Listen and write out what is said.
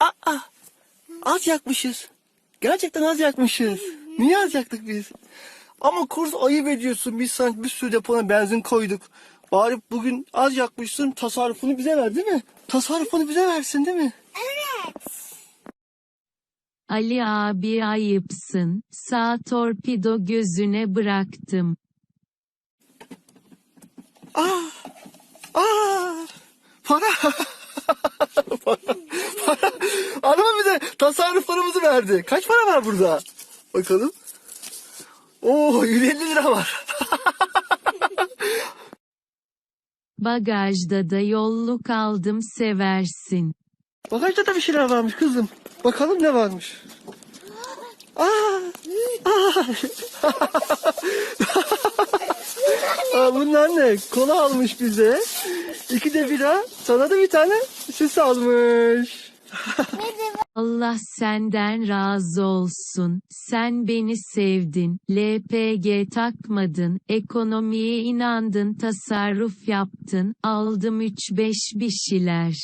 Aa, az yakmışız. Gerçekten az yakmışız. Niye az yaktık biz? Ama kurs ayıp ediyorsun. Biz sanki bir sürü depona benzin koyduk. Bari bugün az yakmışsın tasarrufunu bize ver değil mi? Tasarrufunu bize versin değil mi? Ali abi ayıpsın, sağ torpido gözüne bıraktım. Aa, para. para. Para. Araba bize tasarruf paramızı verdi. Kaç para var burada? Bakalım. Oo 150 lira var. Bagajda da yolluk aldım seversin. Bagajda da bir şeyler varmış kızım. Bakalım ne varmış. Aa, aa. aa bunlar ne? Kola almış bize. İki de bira. Sana da bir tane süs almış. Allah senden razı olsun. Sen beni sevdin. LPG takmadın. Ekonomiye inandın. Tasarruf yaptın. Aldım 3-5 bir şeyler.